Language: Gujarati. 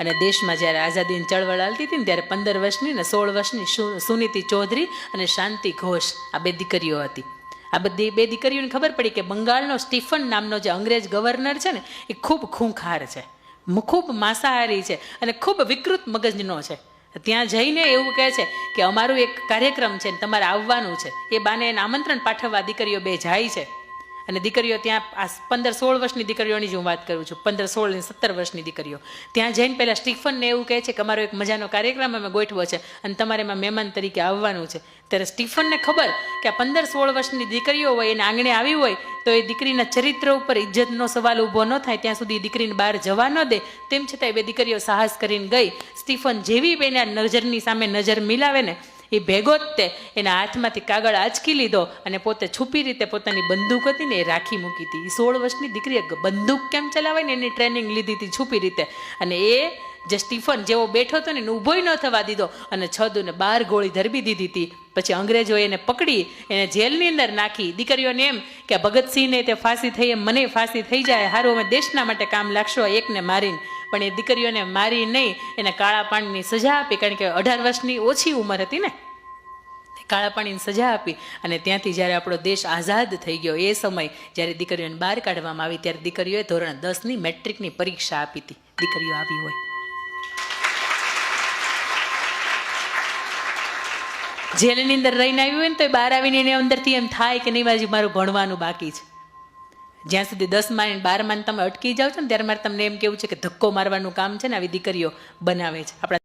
અને દેશમાં જ્યારે આઝાદીની ચળવળ હાલતી હતી ને ત્યારે પંદર વર્ષની ને સોળ વર્ષની સુનીતિ ચૌધરી અને શાંતિ ઘોષ આ બે દીકરીઓ હતી. આ બધી બે દીકરીઓને ખબર પડી કે બંગાળનો સ્ટીફન નામનો જે અંગ્રેજ ગવર્નર છે ને, એ ખૂબ ખૂંખાર છે. ખૂબ માંસાહારી છે અને ખૂબ વિકૃત મગજનો છે. ત્યાં જઈને એવું કહે છે કે અમારું એક કાર્યક્રમ છે ને તમારે આવવાનું છે. એ બાને એને આમંત્રણ પાઠવવા દીકરીઓ બે જાય છે. અને દીકરીઓ ત્યાં આ પંદર સોળ વર્ષની દીકરીઓની જ હું વાત કરું છું. પંદર સોળ ને સત્તર વર્ષની દીકરીઓ. ત્યાં જઈને પહેલાં સ્ટીફનને એવું કહે છે કે અમારો એક મજાનો કાર્યક્રમ અમે ગોઠવો છે અને તમારે એમાં મહેમાન તરીકે આવવાનું છે. ત્યારે સ્ટીફનને ખબર કે આ પંદર સોળ વર્ષની દીકરીઓ હોય, એને આંગણે આવી હોય, તો એ દીકરીના ચરિત્ર ઉપર ઇજ્જતનો સવાલ ઊભો ન થાય, ત્યાં સુધી દીકરીને બહાર જવા ન દે. તેમ છતાં એ બે દીકરીઓ સાહસ કરીને ગઈ. સ્ટીફન જેવી બેને નજરની સામે નજર મિલાવે ને એ ભેગો જ તે એના હાથમાંથી કાગળ આંચકી લીધો અને પોતે છુપી રીતે પોતાની બંદૂક હતી ને એ રાખી મૂકી હતી. એ સોળ વર્ષની દીકરીએ બંદૂક કેમ ચલાવાય ને એની ટ્રેનિંગ લીધી હતી છુપી રીતે. અને એ જે સ્ટીફન જેવો બેઠો હતો ને એને ઊભોય ન થવા દીધો અને છદુને બાર ગોળી ધરબી દીધી હતી. પછી અંગ્રેજોએ એને પકડી, એને જેલની અંદર નાખી. દીકરીઓને એમ કે ભગતસિંહને તે ફાંસી થઈ, એમ મને ફાંસી થઈ જાય, હારું, અમે દેશના માટે કામ લાગશો, એકને મારીને. પણ એ દીકરીઓને મારી નહીં, એને કાળા પાણીની સજા આપી, કારણ કે અઢાર વર્ષની ઓછી ઉંમર હતી ને. કાળા પાણીની સજા આપી અને ત્યાંથી જ્યારે આપણો દેશ આઝાદ થઈ ગયો, એ સમય જ્યારે દીકરીઓને બહાર કાઢવામાં આવી, ત્યારે દીકરીઓએ ધોરણ દસની મેટ્રિકની પરીક્ષા આપી હતી. દીકરીઓ આવી હોય. જેલની અંદર રહીને આવ્યું હોય ને તો એ બહાર આવીને એને અંદરથી એમ થાય કે નહીં માજી મારું ભણવાનું બાકી છે. જ્યાં સુધી દસમાં અને બારમાં તમે અટકી જાઓ છો ને, ત્યારે મારે તમને એમ કેવું છે કે ધક્કો મારવાનું કામ છે ને, આવી દીકરીઓ બનાવે છે. આપણા